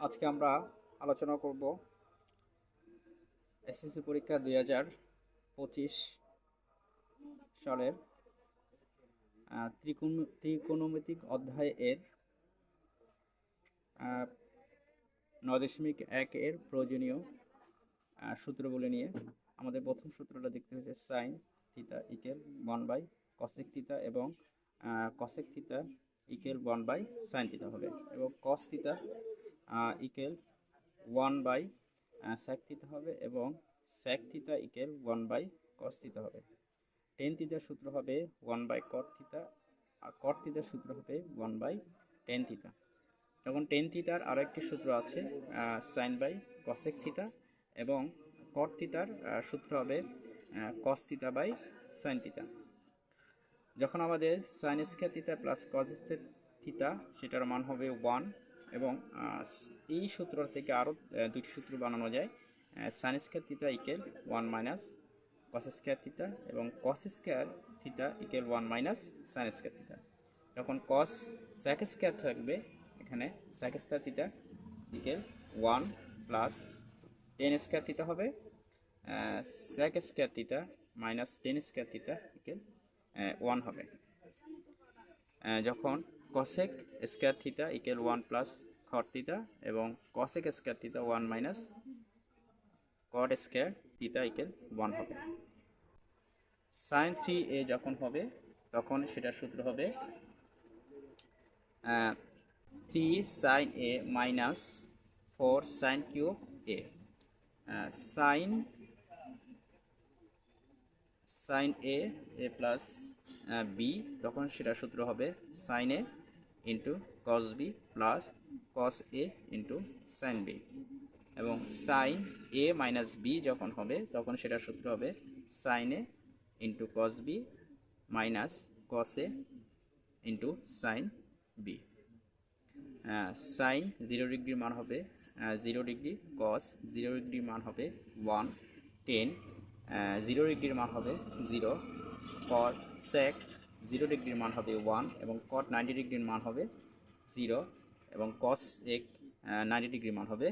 আজকে আমরা আলোচনা করব এসএসসি পরীক্ষা দুই হাজার পঁচিশ সালের ত্রিকোণ, ত্রিকোণমিতিক অধ্যায় এর নয় দশমিক এক এর প্রয়োজনীয় সূত্রগুলি নিয়ে। আমাদের প্রথম সূত্রটা দেখতে হচ্ছে sine theta equal one by cosec theta এবং cosec theta equal one by sine theta হবে এবং cos theta equal one by sec theta হবে এবং sec theta equal one by cos theta হবে। টেন থিতার সূত্র হবে ওয়ান বাই কট থিতা আর কট থিতার সূত্র হবে ওয়ান বাই টেন থিতা তখন টেন থিতার আরও একটি সূত্র আছে সাইন বাই কসেক থিতা এবং কট থিতার সূত্র হবে কস থিতা বাই সাইন থিতা যখন আমাদের sine square theta plus cos theta সেটার মান হবে ওয়ান এবং এই সূত্র থেকে আরও দুটি সূত্র বানানো যায়। Sine square theta equal one minus cos square theta এবং cos square theta equal one minus sine square theta তখন কস স্যাক স্কোয়ার থাকবে, এখানে sec square theta equal one plus tan square theta হবে। Sec square theta minus tan square theta equal one হবে। যখন cosec square theta equal one plus cot theta এবং cosec square theta one minus cot square theta equal one হবে। Sign three A যখন হবে, তখন সেটার সূত্র হবে three sine A minus four sine cube A sine sine A A plus B তখন সেটার সূত্র হবে sine A into cos B plus cos A into sine B এবং সাইন এ মাইনাস বি যখন হবে, তখন সেটার সূত্র হবে sine A into cos B minus cos A into sine B sine zero ডিগ্রির মান হবে জিরো ডিগ্রি কস জিরো ডিগ্রির মান হবে ওয়ান টেন জিরো ডিগ্রির মান হবে জিরো কট সেক জিরো ডিগ্রির মান হবে ওয়ান এবং কট নাইনটি ডিগ্রির মান হবে জিরো এবং কস এক নাইনটি ডিগ্রির মান হবে